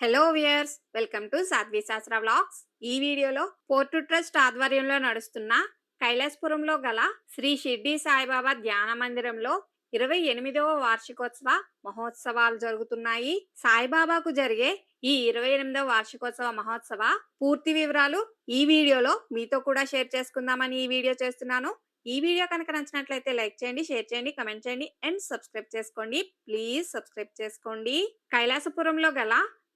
Hello viewers welcome to Sadhvi Shastra vlogs ఈ వీడియోలో port trust ఆధ్వర్యంలో నడుస్తున్న కైలాసపురంలో గల శ్రీ షిర్డి సాయిబాబా ధ్యాన మందిరంలో ఇరవై ఎనిమిదవ వార్షికోత్సవ మహోత్సవాలు జరుగుతున్నాయి. సాయిబాబాకు జరిగే ఈ ఇరవై ఎనిమిదవ వార్షికోత్సవ మహోత్సవ పూర్తి వివరాలు ఈ వీడియోలో మీతో కూడా షేర్ చేసుకుందామని ఈ వీడియో చేస్తున్నాను. ఈ వీడియో కనుక నచ్చినట్లయితే లైక్ చేయండి షేర్ చేయండి కమెంట్ చేయండి అండ్ సబ్స్క్రైబ్ చేసుకోండి. ప్లీజ్ సబ్స్క్రైబ్ చేసుకోండి. కైలాసపురంలో గల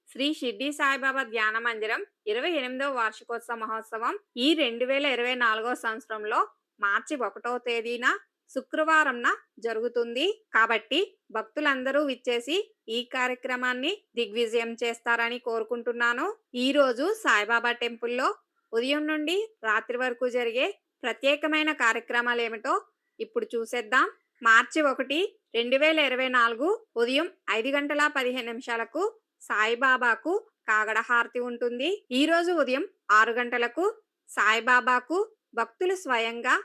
శ్రీ షిర్డి సాయిబాబా ధ్యాన మందిరం ఇరవై ఎనిమిదవ వార్షికోత్సవ మహోత్సవం ఈ రెండు వేల ఇరవై నాలుగో సంవత్సరంలో మార్చి ఒకటో తేదీన శుక్రవారంన జరుగుతుంది. కాబట్టి భక్తులందరూ విచ్చేసి ఈ కార్యక్రమాన్ని దిగ్విజయం చేస్తారని కోరుకుంటున్నాను. ఈ రోజు సాయిబాబా టెంపుల్లో ఉదయం నుండి రాత్రి వరకు జరిగే ప్రత్యేకమైన కార్యక్రమాలు ఏమిటో ఇప్పుడు చూసేద్దాం. మార్చి ఒకటి రెండు వేల ఇరవై నాలుగు ఉదయం ఐదు గంటల పదిహేను నిమిషాలకు సాయిబాబాకు కాగడ హారతి ఉంటుంది. ఈ రోజు ఉదయం ఆరు గంటలకు సాయిబాబాకు భక్తులు స్వయంగా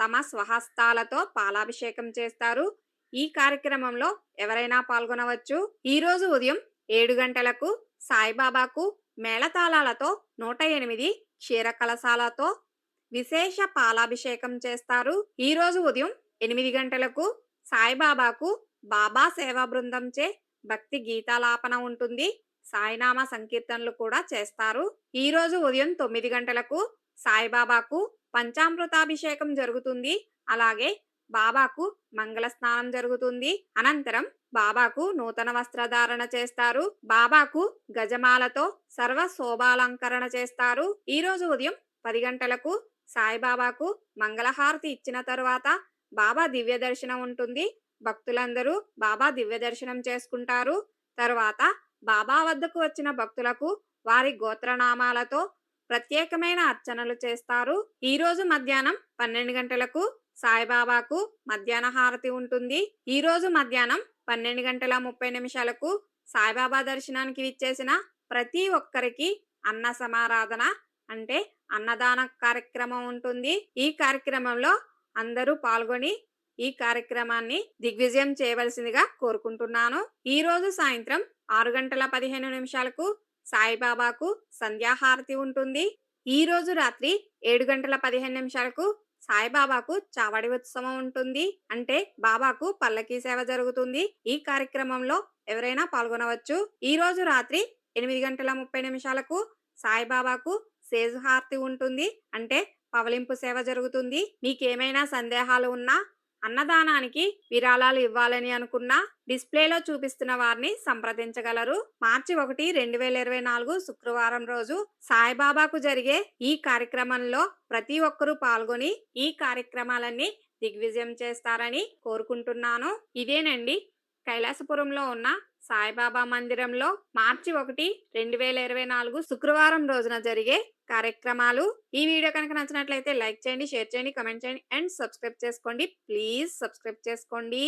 తమ స్వహస్తాలతో పాలాభిషేకం చేస్తారు. ఈ కార్యక్రమంలో ఎవరైనా పాల్గొనవచ్చు. ఈ రోజు ఉదయం ఏడు గంటలకు సాయిబాబాకు మేళతాళాలతో నూట ఎనిమిది క్షీర కలశాలతో విశేష పాలాభిషేకం చేస్తారు. ఈ రోజు ఉదయం ఎనిమిది గంటలకు సాయిబాబాకు బాబా సేవా బృందంచే భక్తి గీతాలాపన ఉంటుంది. సాయినామ సంకీర్తనలు కూడా చేస్తారు. ఈ రోజు ఉదయం తొమ్మిది గంటలకు సాయిబాబాకు పంచామృతాభిషేకం జరుగుతుంది. అలాగే బాబాకు మంగళ స్నానం జరుగుతుంది. అనంతరం బాబాకు నూతన వస్త్రధారణ చేస్తారు. బాబాకు గజమాలతో సర్వ శోభాలంకరణ చేస్తారు. ఈ రోజు ఉదయం పది గంటలకు సాయిబాబాకు మంగళహారతి ఇచ్చిన తరువాత బాబా దివ్య దర్శనం ఉంటుంది. భక్తులందరూ బాబా దివ్య దర్శనం చేసుకుంటారు. తరువాత బాబా వద్దకు వచ్చిన భక్తులకు వారి గోత్రనామాలతో ప్రత్యేకమైన అర్చనలు చేస్తారు. ఈ రోజు మధ్యాహ్నం పన్నెండు గంటలకు సాయిబాబాకు మధ్యాహ్న హారతి ఉంటుంది. ఈ రోజు మధ్యాహ్నం పన్నెండు గంటల ముప్పై నిమిషాలకు సాయిబాబా దర్శనానికి విచ్చేసిన ప్రతి ఒక్కరికి అన్న సమారాధన అంటే అన్నదాన కార్యక్రమం ఉంటుంది. ఈ కార్యక్రమంలో అందరూ పాల్గొని ఈ కార్యక్రమాన్ని దిగ్విజయం చేయవలసిందిగా కోరుకుంటున్నాను. ఈ రోజు సాయంత్రం ఆరు గంటల పదిహేను నిమిషాలకు సాయిబాబాకు సంధ్యాహారతి ఉంటుంది. ఈ రోజు రాత్రి ఏడు గంటల పదిహేను నిమిషాలకు సాయిబాబాకు చావడి ఉత్సవం ఉంటుంది. అంటే బాబాకు పల్లకీ సేవ జరుగుతుంది. ఈ కార్యక్రమంలో ఎవరైనా పాల్గొనవచ్చు. ఈ రోజు రాత్రి ఎనిమిది గంటల ముప్పై నిమిషాలకు సాయిబాబాకు సేజు హారతి ఉంటుంది. అంటే పవలింపు సేవ జరుగుతుంది. మీకేమైనా సందేహాలు ఉన్నా అన్నదానానికి విరాళాలు ఇవ్వాలని అనుకున్నా డిస్ప్లేలో చూపిస్తున్న వారిని సంప్రదించగలరు. మార్చి ఒకటి రెండు వేల ఇరవై నాలుగు శుక్రవారం రోజు సాయిబాబాకు జరిగే ఈ కార్యక్రమంలో ప్రతి ఒక్కరూ పాల్గొని ఈ కార్యక్రమాలన్నీ దిగ్విజయం చేస్తారని కోరుకుంటున్నాను. ఇదేనండి. కైలాసపురంలో ఉన్న సాయిబాబా మందిరంలో మార్చి ఒకటి రెండు వేల ఇరవై నాలుగు శుక్రవారం రోజున జరిగే కార్యక్రమాలు. ఈ వీడియో కనుక నచ్చినట్లయితే లైక్ చేయండి షేర్ చేయండి కమెంట్ చేయండి అండ్ సబ్స్క్రైబ్ చేసుకోండి. ప్లీజ్ సబ్స్క్రైబ్ చేసుకోండి.